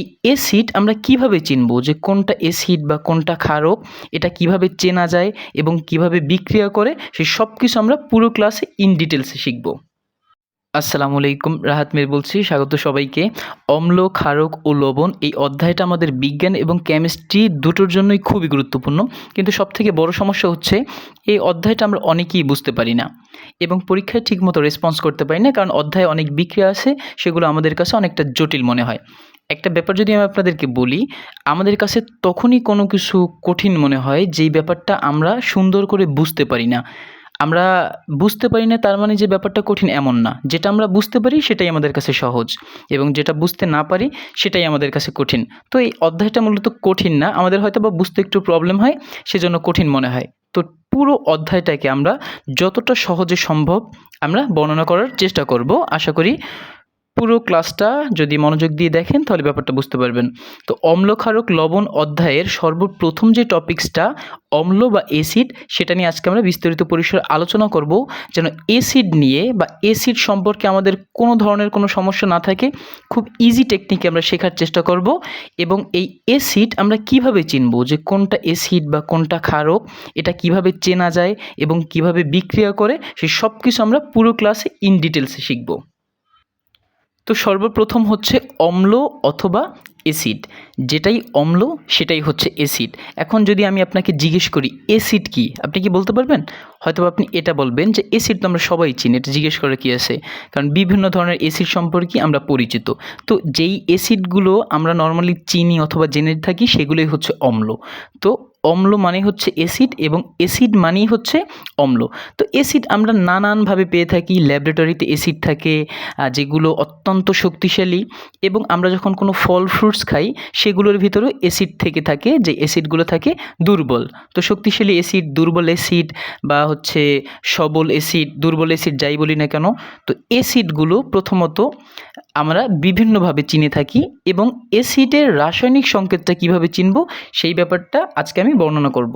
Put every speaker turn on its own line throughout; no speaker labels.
এই অ্যাসিড আমরা কীভাবে চিনব যে কোনটা অ্যাসিড বা কোনটা ক্ষারক? এটা কীভাবে চেনা যায় এবং কীভাবে বিক্রিয়া করে? সেই সব কিছু আমরা পুরো ক্লাসে ইন ডিটেলসে শিখব। আসসালামু আলাইকুম, রাহাত মির বলছি, স্বাগত সবাইকে। অম্ল, ক্ষারক ও লবণ এই অধ্যায়টা আমাদের বিজ্ঞান এবং কেমিস্ট্রি দুটোর জন্যই খুবই গুরুত্বপূর্ণ। কিন্তু সবথেকে বড় সমস্যা হচ্ছে, এই অধ্যায়টা আমরা অনেকেই বুঝতে পারি না এবং পরীক্ষায় ঠিকমতো রেসপন্স করতে পারি না, কারণ অধ্যায়ে অনেক বিক্রিয়া আছে, সেগুলো আমাদের কাছে অনেকটা জটিল মনে হয়। একটা ব্যাপার যদি আমি আপনাদেরকে বলি, আমাদের কাছে তখনই কোনো কিছু কঠিন মনে হয় যেই ব্যাপারটা আমরা সুন্দর করে বুঝতে পারি না। আমরা বুঝতে পারি না তার মানে যে ব্যাপারটা কঠিন এমন না। যেটা আমরা বুঝতে পারি সেটাই আমাদের কাছে সহজ এবং যেটা বুঝতে না পারি সেটাই আমাদের কাছে কঠিন। তো এই অধ্যায়টা মূলত কঠিন না, আমাদের হয়তো বা বুঝতে একটু প্রবলেম হয়, সেজন্য কঠিন মনে হয়। তো পুরো অধ্যায়টাকে আমরা যতটা সহজে সম্ভব আমরা বর্ণনা করার চেষ্টা করব। আশা করি পুরো ক্লাসটা যদি মনোযোগ দিয়ে দেখেন, তাহলে ব্যাপারটা বুঝতে পারবেন। তো অম্লক্ষারক লবণ অধ্যায়ের সর্বপ্রথম যে টপিক্সটা, অম্ল বা এসিড সেটা নিয়ে আজকে আমরা বিস্তারিত পরিসরে আলোচনা করব। যেন এসিড নিয়ে বা এসিড সম্পর্কে আমাদের কোনো ধরনের কোনো সমস্যা না থাকে, খুব ইজি টেকনিকে আমরা শেখার চেষ্টা করব এবং এই এসিড আমরা কীভাবে চিনব যে কোনটা এসিড বা কোনটা ক্ষারক, এটা কীভাবে চেনা যায় এবং কীভাবে বিক্রিয়া করে সেই সব কিছু আমরা পুরো ক্লাসে ইন ডিটেলসে শিখব। তো সর্বপ্রথম হচ্ছে অম্ল অথবা অ্যাসিড যেটাই অম্ল, সেটাই হচ্ছে অ্যাসিড এখন যদি আমি আপনাকে জিজ্ঞেস করি অ্যাসিড কি? আপনি কি বলতে পারবেন? হয়তো আপনি এটা বলবেন যে অ্যাসিড তো আমরা সবাই চিনি, এটা জিজ্ঞেস করে কি আছে? কারণ বিভিন্ন ধরনের অ্যাসিড সম্পর্কে আমরা পরিচিত। তো যেই অ্যাসিডগুলো আমরা নর্মালি চিনি অথবা জেনে থাকি, সেগুলোই হচ্ছে অম্ল। তো অম্ল মানে হচ্ছে অ্যাসিড এবং অ্যাসিড মানেই হচ্ছে অম্ল। তো অ্যাসিড আমরা নানানভাবে পেয়ে থাকি ল্যাবরেটরিতে অ্যাসিড থাকে যেগুলো অত্যন্ত শক্তিশালী এবং আমরা যখন কোনো ফল ফ্রুটস খাই, সেগুলোর ভিতরেও অ্যাসিড থেকে থাকে, যে অ্যাসিডগুলো থাকে দুর্বল। তো শক্তিশালী অ্যাসিড দুর্বল অ্যাসিড বা হচ্ছে সবল অ্যাসিড দুর্বল অ্যাসিড যাই বলি না কেন, তো অ্যাসিডগুলো প্রথমত আমরা বিভিন্নভাবে চিনে থাকি এবং অ্যাসিডের রাসায়নিক সংকেতটা কীভাবে চিনব, সেই ব্যাপারটা আজকে আমি বর্ণনা করব।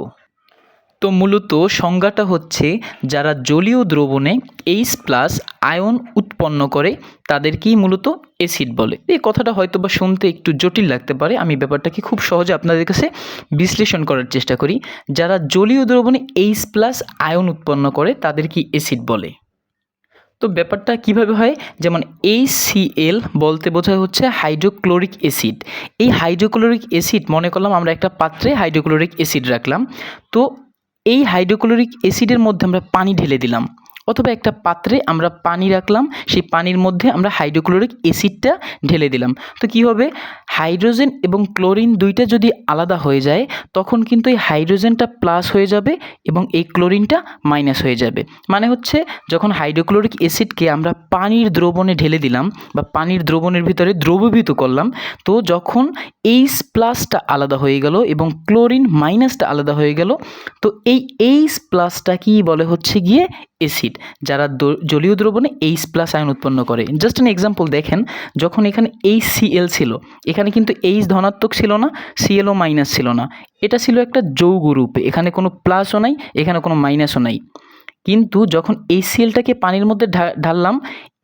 তো মূলত সংজ্ঞাটা হচ্ছে, যারা জলীয় দ্রবণে এইচ প্লাস আয়ন উৎপন্ন করে, তাদেরকেই মূলত অ্যাসিড বলে। এই কথাটা হয়তো বা শুনতে একটু জটিল লাগতে পারে, আমি ব্যাপারটাকে খুব সহজে আপনাদের কাছে বিশ্লেষণ করার চেষ্টা করি। যারা জলীয় দ্রবণে এইচ প্লাস আয়ন উৎপন্ন করে তাদেরকে অ্যাসিড বলে। তো ব্যাপারটা কীভাবে হয়? যেমন এই সিএল বলতে বোঝায় হচ্ছে হাইড্রোক্লোরিক অ্যাসিড। এই হাইড্রোক্লোরিক অ্যাসিড মনে করলাম আমরা একটা পাত্রে হাইড্রোক্লোরিক অ্যাসিড রাখলাম। তো এই হাইড্রোক্লোরিক অ্যাসিডের মধ্যে আমরা পানি ঢেলে দিলাম। অথবা একটা পাত্রে আমরা পানি রাখলাম, সেই পানির মধ্যে আমরা হাইড্রোক্লোরিক অ্যাসিডটা ঢেলে দিলাম। তো কি হবে? হাইড্রোজেন এবং ক্লোরিন দুইটা যদি আলাদা হয়ে যায়, তখন কিন্তু এই হাইড্রোজেনটা প্লাস হয়ে যাবে এবং এই ক্লোরিনটা মাইনাস হয়ে যাবে। মানে হচ্ছে, যখন হাইড্রোক্লোরিক অ্যাসিডকে আমরা পানির দ্রবণে ঢেলে দিলাম বা পানির দ্রবণের ভিতরে দ্রবীভূত করলাম, তো যখন এইচ প্লাসটা আলাদা হয়ে গেল এবং ক্লোরিন মাইনাসটা আলাদা হয়ে গেল, তো এই এইচ প্লাসটা কি বলে হচ্ছে গিয়ে? অ্যাসিড যারা জলীয় দ্রবণে এইচ প্লাস আয়ন উৎপন্ন করে। জাস্ট অ্যান এক্সাম্পল দেখেন, যখন এখানে এইচ সিএল ছিল, এখানে কিন্তু এইচ ধনাত্মক ছিল না সিএলও মাইনাস ছিল না। এটা ছিল একটা যৌগ রূপে, এখানে কোনো প্লাসও নাই, এখানে কোনো মাইনাসও নাই। কিন্তু যখন এই সিএলটাকে পানির মধ্যে ঢাললাম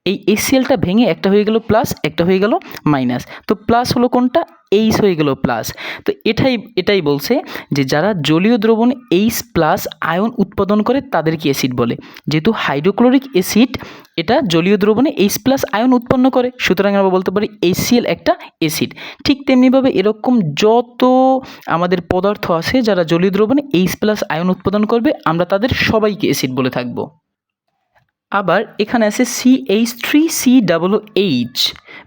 এই এসিএলটা ভেঙে একটা হয়ে গেল প্লাস একটা হয়ে গেল মাইনাস তো প্লাস হলো কোনটা? এইচ হয়ে গেল প্লাস তো এটাই এটাই বলছে যে যারা জলীয় দ্রবণ এইচ প্লাস আয়ন উৎপাদন করে তাদেরকে অ্যাসিড বলে। যেহেতু হাইড্রোক্লোরিক অ্যাসিড এটা জলীয় দ্রবণে এইচ প্লাস আয়ন উৎপন্ন করে। সুতরাং আমরা বলতে পারি এইচসিএল একটা অ্যাসিড ঠিক তেমনিভাবে এরকম যত আমাদের পদার্থ আছে যারা জলীয় দ্রবণে এইচ প্লাস আয়ন উৎপাদন করবে, আমরা তাদের সবাইকে অ্যাসিড বলে থাকব। আবার এখানে আছে C H three C double H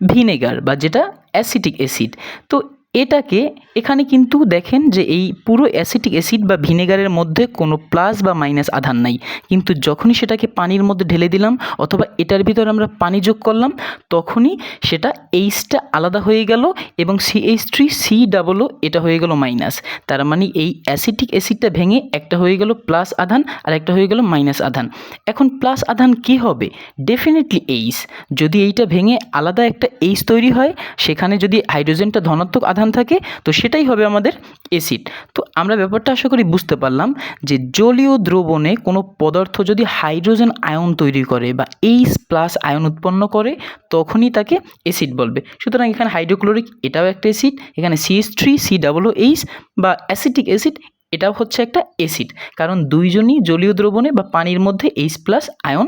vinegar বা যেটা অ্যাসিটিক অ্যাসিড তো এটাকে এখানে কিন্তু দেখেন যে এই পুরো অ্যাসিটিক অ্যাসিড বা ভিনেগারের মধ্যে কোনো প্লাস বা মাইনাস আধান নাই। কিন্তু যখনই সেটাকে পানির মধ্যে ঢেলে দিলাম অথবা এটার ভিতরে আমরা পানি যোগ করলাম, তখনই সেটা এইচটা আলাদা হয়ে গেল এবং সি এইচ থ্রি সি ডাবলও এটা হয়ে গেল মাইনাস। তার মানে এই অ্যাসিটিক অ্যাসিডটা ভেঙে একটা হয়ে গেল প্লাস আধান আর একটা হয়ে গেল মাইনাস আধান। এখন প্লাস আধান কি হবে? ডেফিনেটলি এইচ যদি এইটা ভেঙে আলাদা একটা এইচ তৈরি হয়, সেখানে যদি হাইড্রোজেনটা ধনাত্মক আধান উপাদান থাকে, তো সেটাই হবে আমাদের অ্যাসিড তো আমরা ব্যাপারটা আশা করি বুঝতে পারলাম যে জলীয় দ্রবণে কোনো পদার্থ যদি হাইড্রোজেন আয়ন তৈরি করে বা এইচ প্লাস আয়ন উৎপন্ন করে, তখনই তাকে অ্যাসিড বলবে। সুতরাং এখানে হাইড্রোক্লোরিক এটাও একটা অ্যাসিড এখানে CS three C double H বা অ্যাসিটিক অ্যাসিড এটাও হচ্ছে একটা অ্যাসিড কারণ দুইজনই জলীয় দ্রবণে বা পানির মধ্যে এইচ প্লাস আয়ন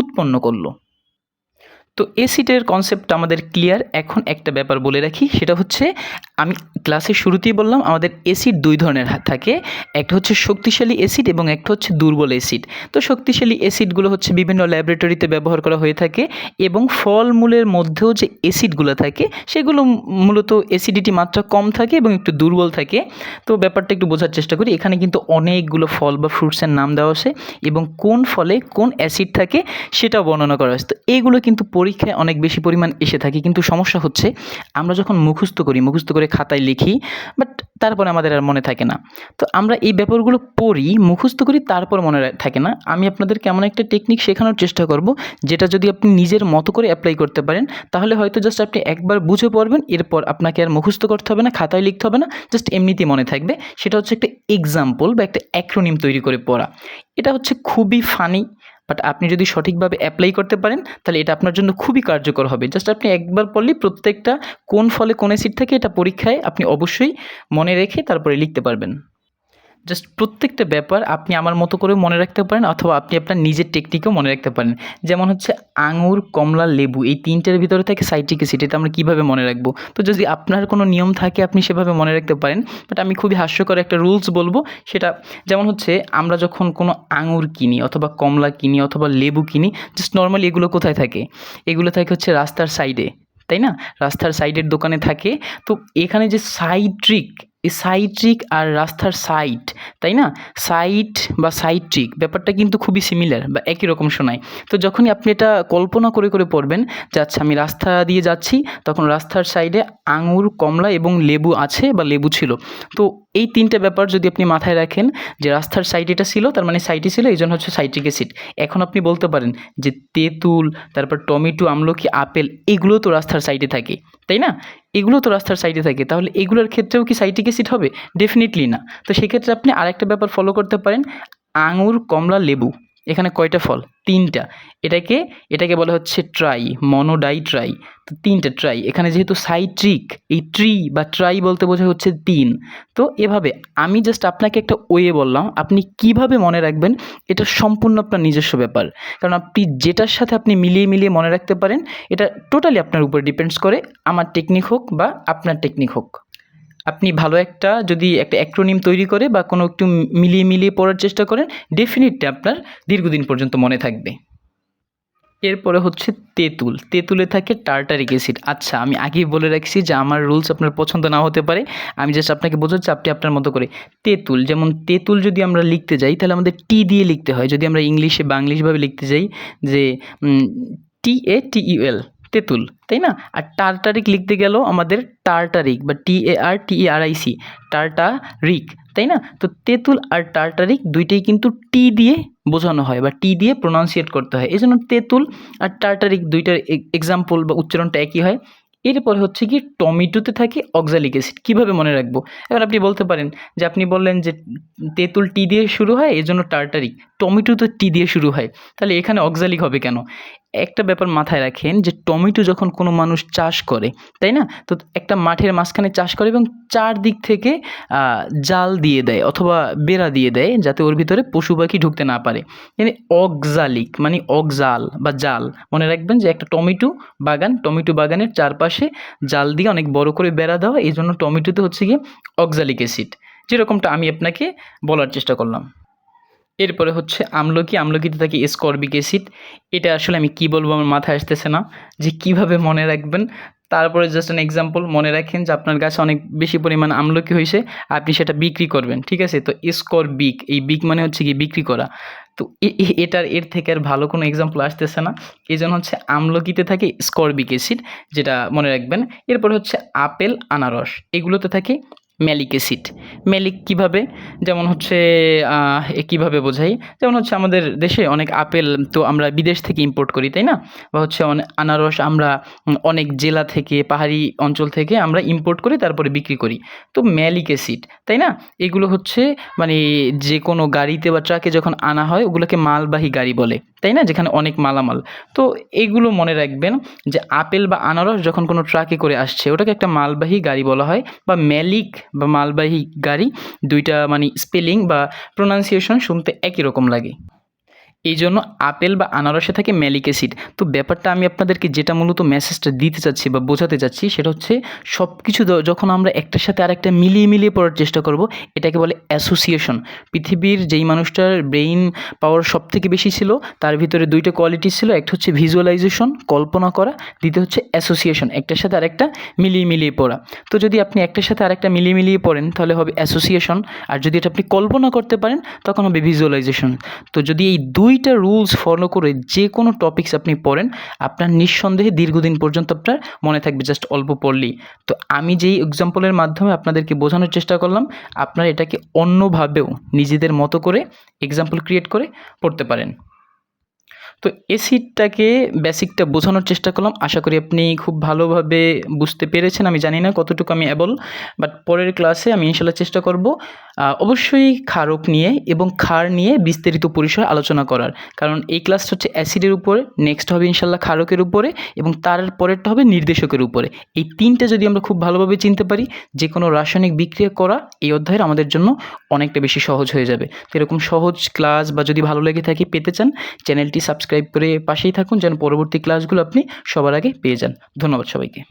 উৎপন্ন করল। তো অ্যাসিডের কনসেপ্ট আমাদের ক্লিয়ার এখন একটা ব্যাপার বলে রাখি, সেটা হচ্ছে আমি ক্লাসের শুরুতেই বললাম, আমাদের এসিড দুই ধরনের থাকে। একটা হচ্ছে শক্তিশালী এসিড এবং একটা হচ্ছে দুর্বল অ্যাসিড তো শক্তিশালী এসিডগুলো হচ্ছে বিভিন্ন ল্যাবরেটরিতে ব্যবহার করা হয়ে থাকে এবং ফলমূলের মধ্যেও যে এসিডগুলো থাকে, সেগুলো মূলত অ্যাসিডিটি মাত্রা কম থাকে এবং একটু দুর্বল থাকে। তো ব্যাপারটা একটু বোঝার চেষ্টা করি, এখানে কিন্তু অনেকগুলো ফল বা ফ্রুটসের নাম দেওয়া আছে এবং কোন ফলে কোন অ্যাসিড থাকে সেটাও বর্ণনা করা হয়েছে তো এইগুলো কিন্তু পরীক্ষায় অনেক বেশি পরিমাণ এসে থাকে। কিন্তু সমস্যা হচ্ছে, আমরা যখন মুখস্থ করি, মুখস্থ করে খাতায় লিখি বাট তারপরে আমাদের আর মনে থাকে না। তো আমরা এই ব্যাপারগুলো পড়ি, মুখস্থ করি, তারপর মনে থাকে না। আমি আপনাদেরকে এমন একটা টেকনিক শেখানোর চেষ্টা করব, যেটা যদি আপনি নিজের মতো করে অ্যাপ্লাই করতে পারেন, তাহলে হয়তো জাস্ট আপনি একবার বুঝে পড়বেন, এরপর আপনাকে আর মুখস্থ করতে হবে না, খাতায় লিখতে হবে না জাস্ট এমনিতেই মনে থাকবে। সেটা হচ্ছে একটা এক্সাম্পল বা একটা অ্যাক্রোনিম তৈরি করে পড়া। এটা হচ্ছে খুবই ফানি বাট আপনি যদি সঠিকভাবে অ্যাপ্লাই করতে পারেন, তাহলে এটা আপনার জন্য খুবই কার্যকর হবে। জাস্ট আপনি একবার পড়লেই প্রত্যেকটা কোন ফলে কোন সিট থাকে এটা পরীক্ষায় আপনি অবশ্যই মনে রেখে তারপরে লিখতে পারবেন। জাস্ট প্রত্যেকটা ব্যাপার আপনি আমার মতো করে মনে রাখতে পারেন অথবা আপনি আপনার নিজের টেকনিকেও মনে রাখতে পারেন। যেমন হচ্ছে আঙুর, কমলা, লেবু, এই তিনটের ভিতরে থাকে সাইট্রিক অ্যাসিড, এটা আমরা কীভাবে মনে রাখব? তো যদি আপনার কোনো নিয়ম থাকে আপনি সেভাবে মনে রাখতে পারেন বাট আমি খুবই হাস্যকর একটা রুলস বলব, সেটা যেমন হচ্ছে আমরা যখন কোনো আঙুর কিনি অথবা কমলা কিনি অথবা লেবু কিনি জাস্ট নর্মালি এগুলো কোথায় থাকে? এগুলো থাকে হচ্ছে রাস্তার সাইডে তাই না? রাস্তার সাইডের দোকানে থাকে। তো এখানে যে সাইট্রিক এই সাইট্রিক আর রাস্তার সাইট, তাই না? সাইট বা সাইট্রিক ব্যাপারটা কিন্তু খুবই সিমিলার বা একই রকম শোনায়। তো যখনই আপনি এটা কল্পনা করে করে পড়বেন যে আচ্ছা আমি রাস্তা দিয়ে যাচ্ছি, তখন রাস্তার সাইডে আঙুর, কমলা এবং লেবু আছে বা লেবু ছিল। তো এই তিনটে ব্যাপার যদি আপনি মাথায় রাখেন যে রাস্তার সাইড এটা ছিল, তার মানে সাইটে ছিল, এই জন্য হচ্ছে সাইট্রিক অ্যাসিড। এখন আপনি বলতে পারেন যে তেঁতুল, তারপর টমেটো, আমলকি, আপেল, এগুলো তো রাস্তার সাইডে থাকে, তাই না? এগুলো তো রাস্তার সাইডে থাকে। তাহলে এগুলোর ক্ষেত্রেও কি সাইটিকে অ্যাসিড হবে? ডেফিনেটলি না। তো সেক্ষেত্রে আপনি আরেকটা ব্যাপার ফলো করতে পারেন। আঙুর, কমলা, লেবু। এখানে কয়টা ফল? তিনটা। এটাকে এটাকে বলা হচ্ছে ট্রাই মনোডাই ট্রাই তো তিনটা ট্রাই এখানে যেহেতু সাইট্রিক এই ট্রি বা ট্রাই বলতে বোঝা হচ্ছে তিন। তো এভাবে আমি জাস্ট আপনাকে একটা ওয়ে বললাম, আপনি কীভাবে মনে রাখবেন এটা সম্পূর্ণ আপনার নিজস্ব ব্যাপার। কারণ আপনি যেটার সাথে আপনি মিলিয়ে মিলিয়ে মনে রাখতে পারেন, এটা টোটালি আপনার উপর ডিপেন্ডস করে, আমার টেকনিক হোক বা আপনার টেকনিক হোক। আপনি ভালো একটা যদি একটা অ্যাক্রোনিম তৈরি করে বা কোনো একটু মিলিয়ে মিলিয়ে পড়ার চেষ্টা করেন ডেফিনেটলি আপনার দীর্ঘদিন পর্যন্ত মনে থাকবে। এরপরে হচ্ছে তেঁতুল। তেঁতুলে থাকে টার্টারিক অ্যাসিড আচ্ছা আমি আগেই বলে রাখছি যে আমার রুলস আপনার পছন্দ না হতে পারে। আমি জাস্ট আপনাকে বোঝাচ্ছি, আপনি আপনার মতো করে। তেঁতুল, যেমন তেঁতুল যদি আমরা লিখতে যাই, তাহলে আমাদের টি দিয়ে লিখতে হয়। যদি আমরা ইংলিশে বাংলিশভাবে লিখতে যাই যে টি এ টি ইউএল তেঁতুল, তাই না? আর টার্টারিক লিখতে গেলেও আমাদের টার্টারিক বা T A R T E R I C tartaric, তাই না? তো তেঁতুল আর টার্টারিক দুইটাই কিন্তু টি দিয়ে বোঝানো হয় বা টি দিয়ে প্রোনাউন্সিয়েট করতে হয়। এই জন্য তেঁতুল আর টার্টারিক দুইটার এক্সাম্পল বা উচ্চারণটা একই হয়। এরপরে হচ্ছে কি টমেটোতে থাকে অক্সালিক অ্যাসিড কীভাবে মনে রাখব? এবার আপনি বলতে পারেন যে আপনি বললেন যে তেঁতুল টি দিয়ে শুরু হয় এই জন্য টার্টারিক। টমেটো তো টি দিয়ে শুরু হয়। তাহলে এখানে অক্সালিক হবে কেন? একটা ব্যাপার মাথায় রাখেন যে টমেটো যখন কোনো মানুষ চাষ করে, তাই না? তো একটা মাঠের মাঝখানে চাষ করে এবং চারদিক থেকে জাল দিয়ে দেয় অথবা বেড়া দিয়ে দেয় যাতে ওর ভিতরে পশু পাখি ঢুকতে না পারে। মানে অক্সালিক মানে অকজাল বা জাল, মনে রাখবেন যে একটা টমেটো বাগান, টমেটো বাগানের চারপাশে জাল দিয়ে অনেক বড় করে বেড়া দেওয়া এই জন্য টমেটোতে হচ্ছে গিয়ে অক্সালিক অ্যাসিড। যেরকমটা আমি আপনাকে বলার চেষ্টা করলাম। এরপরে হচ্ছে আমলকি, আমলকিতে থাকে স্করবিক অ্যাসিড এটা আসলে আমি কি বলব আমার মাথায় আসতেছে না, যে কীভাবে মনে রাখবেন? তারপরে জাস্ট অ্যান এক্সাম্পল মনে রাখেন যে আপনার গাছে অনেক বেশি পরিমাণ আমলকি হয়েছে, আপনি সেটা বিক্রি করবেন, ঠিক আছে? তো স্কর বিক এই বিক মানে হচ্ছে কি বিক্রি করা। তো এটার, এর থেকে আর ভালো কোনো এক্সাম্পল আসতেছে না। এই জন্য হচ্ছে আমলকিতে থাকে স্করবিক অ্যাসিড যেটা মনে রাখবেন। এরপর হচ্ছে আপেল, আনারস, এগুলোতে থাকে ম্যালিক অ্যাসিড। ম্যালিক কীভাবে? যেমন হচ্ছে কীভাবে বোঝাই? যেমন হচ্ছে আমাদের দেশে অনেক আপেল তো আমরা বিদেশ থেকে ইম্পোর্ট করি, তাই না? বা হচ্ছে আনারস আমরা অনেক জেলা থেকে, পাহাড়ি অঞ্চল থেকে আমরা ইম্পোর্ট করি তারপরে বিক্রি করি। তো ম্যালিক অ্যাসিড, তাই না? এগুলো হচ্ছে মানে যে কোনো গাড়িতে বা ট্রাকে যখন আনা হয়, ওগুলোকে মালবাহী গাড়ি বলে। তাই না? যেখানে অনেক মালামাল। তো এগুলো মনে রাখবেন যে আপেল বা আনারস যখন কোনো ট্রাকে করে আসছে, ওটাকে একটা মালবাহী গাড়ি বলা হয় বা ম্যালিক বা মালবাহী গাড়ি। দুইটা মানে স্পেলিং বা প্রোনাউন্সিয়েশন শুনতে একই রকম লাগে। এই জন্য আপেল বা আনারসে থাকে ম্যালিক অ্যাসিড। তো ব্যাপারটা আমি আপনাদেরকে যেটা মূলত মেসেজটা দিতে চাচ্ছি বা বোঝাতে চাচ্ছি সেটা হচ্ছে সব কিছু যখন আমরা একটার সাথে আরেকটা মিলিয়ে মিলিয়ে পড়ার চেষ্টা করব, এটাকে বলে অ্যাসোসিয়েশন পৃথিবীর যেই মানুষটার ব্রেইন পাওয়ার সব থেকে বেশি ছিল, তার ভিতরে দুইটা কোয়ালিটি ছিল, একটা হচ্ছে ভিজুয়ালাইজেশন কল্পনা করা, দ্বিতীয় হচ্ছে অ্যাসোসিয়েশন একটার সাথে আরেকটা মিলিয়ে মিলিয়ে পড়া। তো যদি আপনি একটার সাথে আরেকটা মিলিয়ে মিলিয়ে পড়েন, তাহলে হবে অ্যাসোসিয়েশন আর যদি এটা আপনি কল্পনা করতে পারেন, তখন হবে ভিজুয়ালাইজেশন তো যদি এই দুইটা রুলস ফলো করে যে কোনো টপিকস আপনি পড়েন, আপনার নিঃসন্দেহে দীর্ঘদিন পর্যন্ত আপনার মনে থাকবে জাস্ট অল্প পড়লেই। তো আমি যেই এক্সাম্পলের মাধ্যমে আপনাদেরকে বোঝানোর চেষ্টা করলাম, আপনারা এটাকে অন্যভাবেও নিজেদের মতো করে এক্সাম্পল ক্রিয়েট করে পড়তে পারেন। তো এসিডটাকে বেসিকটা বোঝানোর চেষ্টা করলাম, আশা করি আপনি খুব ভালোভাবে বুঝতে পেরেছেন, আমি জানি না কতটুকু আমি অ্যাবল বাট পরের ক্লাসে আমি ইনশাল্লাহ চেষ্টা করব অবশ্যই ক্ষারক নিয়ে এবং ক্ষার নিয়ে বিস্তারিত পরিসরে আলোচনা করার। কারণ এই ক্লাসটা হচ্ছে অ্যাসিডের উপরে নেক্সট হবে ইনশাল্লাহ ক্ষারকের উপরে এবং তার পরেরটা হবে নির্দেশকের উপরে। এই তিনটা যদি আমরা খুব ভালোভাবে চিনতে পারি যে কোনো রাসায়নিক বিক্রিয়া করা এই অধ্যায়ের আমাদের জন্য অনেকটা বেশি সহজ হয়ে যাবে। এরকম সহজ ক্লাস বা যদি ভালো লেগে থাকে, পেতে চান চ্যানেলটি সাবস্ক্রাইব করে পাশেই থাকুন, যেন পরবর্তী ক্লাসগুলো আপনি সবার আগে পেয়ে যান। ধন্যবাদ সবাইকে।